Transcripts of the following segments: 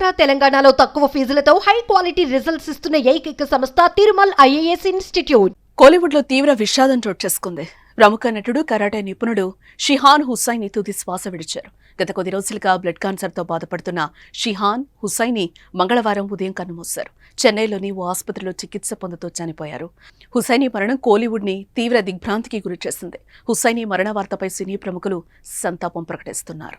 ఆంధ్ర తెలంగాణలో తక్కువ ఫీజులతో high quality results ఇస్తున్న ఏకైక సంస్థ తిరుమల్ ఐఏఎస్ ఇన్స్టిట్యూట్. కోలీవుడ్లో తీవ్ర విషాదం చోటు చేసుకుంది. ప్రముఖ నటుడు కరాటే నిపుణుడు షిహాన్ హుసైని తుది శ్వాస విడిచారు. గత కొద్ది రోజులుగా బ్లడ్ క్యాన్సర్తో బాధపడుతున్న షిహాన్ హుసైని మంగళవారం ఉదయం కన్నుమూశారు. చెన్నైలోని ఓ ఆసుపత్రిలో చికిత్స పొందుతూ చనిపోయారు. హుసైని మరణం కోలీవుడ్ని తీవ్ర దిగ్భ్రాంతికి గురిచేసింది హుసైని మరణ వార్తపై సినీ ప్రముఖులు సంతాపం ప్రకటిస్తున్నారు.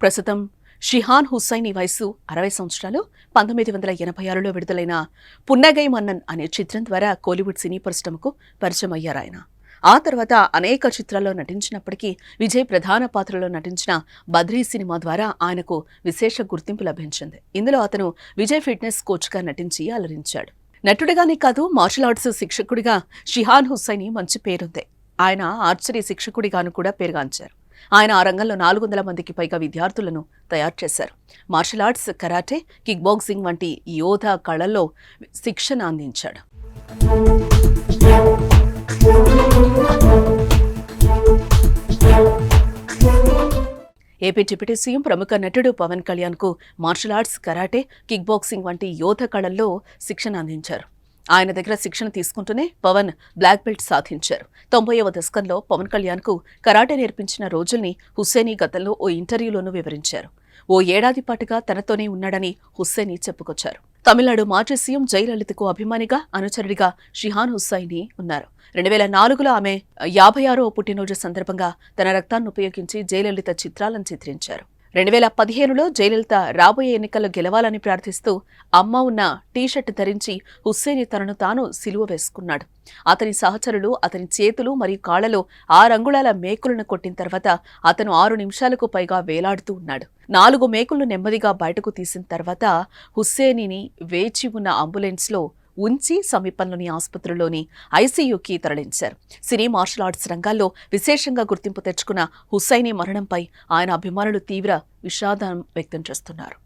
ప్రస్తుతం షిహాన్ హుస్సైన్ ఈ వయసు అరవై సంవత్సరాలు పంతొమ్మిది వందల ఎనభై ఆరులో విడుదలైన పున్నగై మన్నన్ అనే చిత్రం ద్వారా కోలీవుడ్ సినీ పరిశ్రమకు పరిచయం అయ్యారు ఆయన. ఆ తర్వాత అనేక చిత్రాల్లో నటించినప్పటికీ విజయ్ ప్రధాన పాత్రలో నటించిన బద్రీ సినిమా ద్వారా ఆయనకు విశేష గుర్తింపు లభించింది. ఇందులో అతను విజయ్ ఫిట్నెస్ కోచ్గా నటించి అలరించాడు. నటుడిగానే కాదు మార్షల్ ఆర్ట్స్ శిక్షకుడిగా షిహాన్ హుస్సైని మంచి పేరుంది. ఆయన ఆర్చరీ శిక్షకుడిగాను కూడా పేరుగాంచారు. ఆయన ఆ రంగంలో నాలుగు వందల మందికి పైగా విద్యార్థులను తయారు చేశారు. Martial arts karate kick boxing వంటి యోధ కళల్లో శిక్షణ అందించాడు. ఏపీ డిప్యూటీ సీఎం ప్రముఖ నటుడు పవన్ కళ్యాణ్కు martial arts karate kick boxing వంటి యోధ కళల్లో శిక్షణ అందించారు. ఆయన దగ్గర శిక్షణ తీసుకుంటూనే పవన్ బ్లాక్ బెల్ట్ సాధించారు. తొంభైవ దశకంలో పవన్ కళ్యాణ్కు కరాటే నేర్పించిన రోజుల్ని హుస్సేనీ గతంలో ఓ ఇంటర్వ్యూలోనూ వివరించారు. ఓ ఏడాది పాటుగా తనతోనే ఉన్నాడని హుస్సేని చెప్పుకొచ్చారు. తమిళనాడు మాజీ సీఎం జయలలితకు అభిమానిగా అనుచరుడిగా షిహాన్ హుస్సైని ఉన్నారు. రెండు వేల నాలుగులో ఆమె యాభై ఆరో పుట్టినరోజు సందర్భంగా తన రక్తాన్ని ఉపయోగించి జయలలిత చిత్రాలను చిత్రించారు. రెండు వేల పదిహేనులో జయలలిత రాబోయే ఎన్నికల్లో గెలవాలని ప్రార్థిస్తూ అమ్మ ఉన్న టీషర్ట్ ధరించి హుస్సేని తనను తాను సిలువ వేసుకున్నాడు. అతని సహచరులు అతని చేతులు మరియు కాళ్ళలో ఆరంగుళాల మేకులను కొట్టిన తర్వాత అతను ఆరు నిమిషాలకు పైగా వేలాడుతూ ఉన్నాడు. నాలుగు మేకులను నెమ్మదిగా బయటకు తీసిన తర్వాత హుస్సేనిని వేచి ఉన్న అంబులెన్స్లో ఉంచి సమీపంలోని ఆసుపత్రిలోని ఐసీయూకి తరలించారు. సినీ మార్షల్ ఆర్ట్స్ రంగాల్లో విశేషంగా గుర్తింపు తెచ్చుకున్న హుసైనీ మరణంపై ఆయన అభిమానులు తీవ్ర విషాదం వ్యక్తం చేస్తున్నారు.